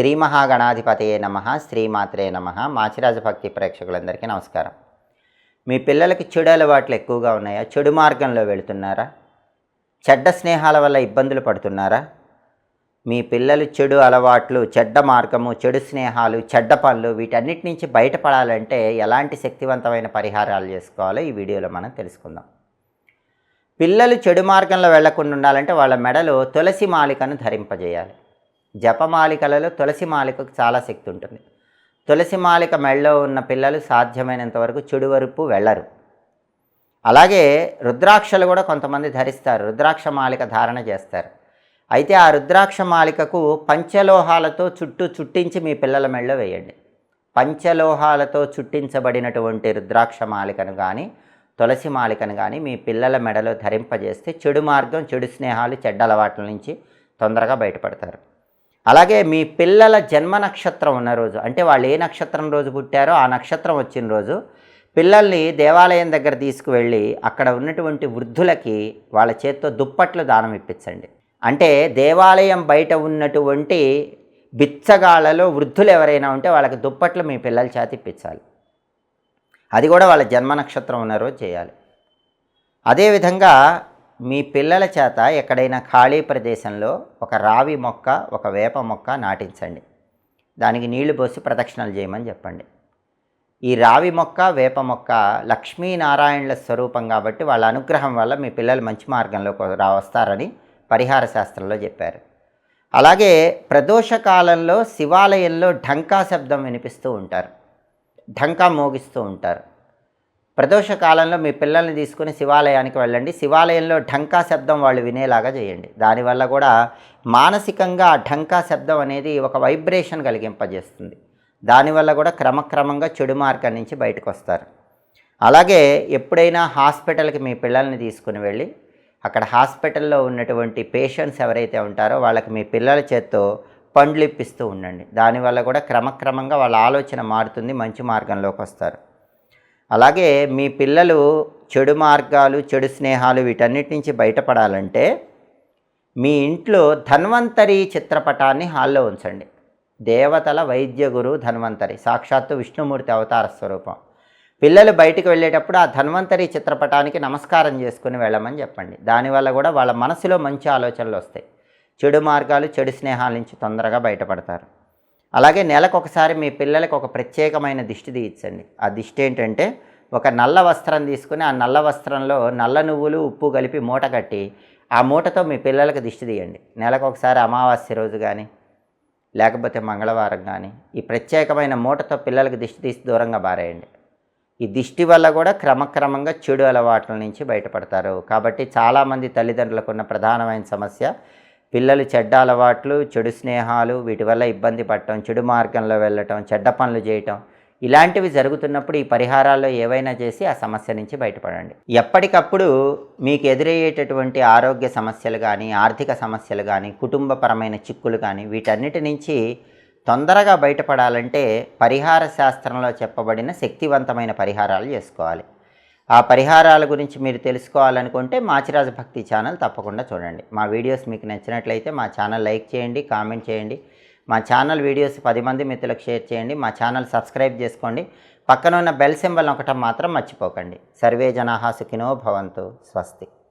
శ్రీ మహాగణాధిపతయే నమ శ్రీమాత్రే నమ. మాచిరాజ భక్తి ప్రేక్షకులందరికీ నమస్కారం. మీ పిల్లలకి చెడు అలవాట్లు ఎక్కువగా ఉన్నాయా? చెడు మార్గంలో వెళుతున్నారా? చెడ్డ స్నేహాల వల్ల ఇబ్బందులు పడుతున్నారా? మీ పిల్లలు చెడు అలవాట్లు చెడ్డ మార్గము చెడు స్నేహాలు చెడ్డ పనులు వీటన్నిటి నుంచి బయటపడాలంటే ఎలాంటి శక్తివంతమైన పరిహారాలు చేసుకోవాలో ఈ వీడియోలో మనం తెలుసుకుందాం. పిల్లలు చెడు మార్గంలో వెళ్ళకుండా ఉండాలంటే వాళ్ళ మెడలో తులసి మాలికను ధరింపజేయాలి. జపమాలికలలో తులసి మాలికకు చాలా శక్తి ఉంటుంది. తులసి మాలిక మెడలో ఉన్న పిల్లలు సాధ్యమైనంత వరకు చెడు వరపు వెళ్ళరు. అలాగే రుద్రాక్షలు కూడా కొంతమంది ధరిస్తారు రుద్రాక్ష మాలిక ధారణ చేస్తారు. అయితే ఆ రుద్రాక్ష మాలికకు పంచలోహాలతో చుట్టూ చుట్టించి మీ పిల్లల మెడలో వేయండి. పంచలోహాలతో చుట్టించబడినటువంటి రుద్రాక్ష మాలికను కానీ తులసి మాలికను కానీ మీ పిల్లల మెడలో ధరింపజేస్తే చెడు మార్గం చెడు స్నేహాలు చెడ్డ అలవాట్ల నుంచి తొందరగా బయటపడతారు. అలాగే మీ పిల్లల జన్మ నక్షత్రం ఉన్న రోజు అంటే వాళ్ళు ఏ నక్షత్రం రోజు పుట్టారో ఆ నక్షత్రం వచ్చిన రోజు పిల్లల్ని దేవాలయం దగ్గర తీసుకువెళ్ళి అక్కడ ఉన్నటువంటి వృద్ధులకి వాళ్ళ చేత్తో దుప్పట్లు దానం ఇప్పించండి. అంటే దేవాలయం బయట ఉన్నటువంటి బిచ్చగాళ్ళలో వృద్ధులు ఎవరైనా ఉంటే వాళ్ళకి దుప్పట్లు మీ పిల్లల చేత ఇప్పించాలి. అది కూడా వాళ్ళ జన్మ నక్షత్రం ఉన్న రోజు చేయాలి. అదేవిధంగా మీ పిల్లల చేత ఎక్కడైనా ఖాళీ ప్రదేశంలో ఒక రావి మొక్క ఒక వేప మొక్క నాటించండి. దానికి నీళ్ళు పోసి ప్రదక్షిణలు చేయమని చెప్పండి. ఈ రావి మొక్క వేప మొక్క లక్ష్మీనారాయణుల స్వరూపం కాబట్టి వాళ్ళ అనుగ్రహం వల్ల మీ పిల్లలు మంచి మార్గంలోకి రా వస్తారని పరిహార శాస్త్రంలో చెప్పారు. అలాగే ప్రదోష కాలంలో శివాలయంలో ఢంకా శబ్దం వినిపిస్తూ ఉంటారు. ఢంకా మోగిస్తూ ఉంటారు. ప్రదోష కాలంలో మీ పిల్లల్ని తీసుకుని శివాలయానికి వెళ్ళండి. శివాలయంలో ఢంకా శబ్దం వాళ్ళు వినేలాగా చేయండి. దానివల్ల కూడా మానసికంగా ఆ ఢంకా శబ్దం అనేది ఒక వైబ్రేషన్ కలిగింపజేస్తుంది. దానివల్ల కూడా క్రమక్రమంగా చెడు మార్గం నుంచి బయటకు వస్తారు. అలాగే ఎప్పుడైనా హాస్పిటల్కి మీ పిల్లల్ని తీసుకుని వెళ్ళి అక్కడ హాస్పిటల్లో ఉన్నటువంటి పేషెంట్స్ ఎవరైతే ఉంటారో వాళ్ళకి మీ పిల్లల చేత్తో పండ్లు ఇప్పిస్తూ ఉండండి. దానివల్ల కూడా క్రమక్రమంగా వాళ్ళ ఆలోచన మారుతుంది మంచి మార్గంలోకి వస్తారు. అలాగే మీ పిల్లలు చెడు మార్గాలు చెడు స్నేహాలు వీటన్నిటి నుంచి బయటపడాలంటే మీ ఇంట్లో ధన్వంతరి చిత్రపటాన్ని హాల్లో ఉంచండి. దేవతల వైద్య గురు ధన్వంతరి సాక్షాత్తు విష్ణుమూర్తి అవతార స్వరూపం. పిల్లలు బయటికి వెళ్ళేటప్పుడు ఆ ధన్వంతరి చిత్రపటానికి నమస్కారం చేసుకుని వెళ్ళమని చెప్పండి. దానివల్ల కూడా వాళ్ళ మనసులో మంచి ఆలోచనలు వస్తాయి. చెడు మార్గాలు చెడు స్నేహాల నుంచి తొందరగా బయటపడతారు. అలాగే నెలకు ఒకసారి మీ పిల్లలకు ఒక ప్రత్యేకమైన దిష్టి తీయించండి ఆ దిష్టి ఏంటంటే ఒక నల్ల వస్త్రం తీసుకుని ఆ నల్ల వస్త్రంలో నల్ల నువ్వులు ఉప్పు కలిపి మూట కట్టి ఆ మూటతో మీ పిల్లలకు దిష్టి తీయండి. నెలకు ఒకసారి అమావాస్య రోజు కానీ లేకపోతే మంగళవారం కానీ ఈ ప్రత్యేకమైన మూటతో పిల్లలకు దిష్టి తీసి దూరంగా బారేయండి. ఈ దిష్టి వల్ల కూడా క్రమక్రమంగా చెడు అలవాట్ల నుంచి బయటపడతారు. కాబట్టి చాలామంది తల్లిదండ్రులకు ఉన్న ప్రధానమైన సమస్య పిల్లలు చెడ్డ అలవాట్లు చెడు స్నేహాలు వీటి వల్ల ఇబ్బంది పడటం చెడు మార్గంలో వెళ్ళటం చెడ్డ పనులు చేయటం ఇలాంటివి జరుగుతున్నప్పుడు ఈ పరిహారాల్లో ఏవైనా చేసి ఆ సమస్య నుంచి బయటపడండి. ఎప్పటికప్పుడు మీకు ఎదురయ్యేటటువంటి ఆరోగ్య సమస్యలు కానీ ఆర్థిక సమస్యలు కానీ కుటుంబపరమైన చిక్కులు కానీ వీటన్నిటి నుంచి తొందరగా బయటపడాలంటే పరిహార శాస్త్రంలో చెప్పబడిన శక్తివంతమైన పరిహారాలు చేసుకోవాలి. ఆ పరిహారాల గురించి మీరు తెలుసుకోవాలనుకుంటే మాచిరాజ భక్తి ఛానల్ తప్పకుండా చూడండి. మా వీడియోస్ మీకు నచ్చినట్లయితే మా ఛానల్ లైక్ చేయండి కామెంట్ చేయండి. మా ఛానల్ వీడియోస్ పది మంది మిత్రులకు షేర్ చేయండి. మా ఛానల్ సబ్స్క్రైబ్ చేసుకోండి. పక్కన ఉన్న బెల్ సింబల్ ఒకటం మాత్రం మర్చిపోకండి. సర్వే జనాహా సుఖినో భవంతు. స్వస్తి.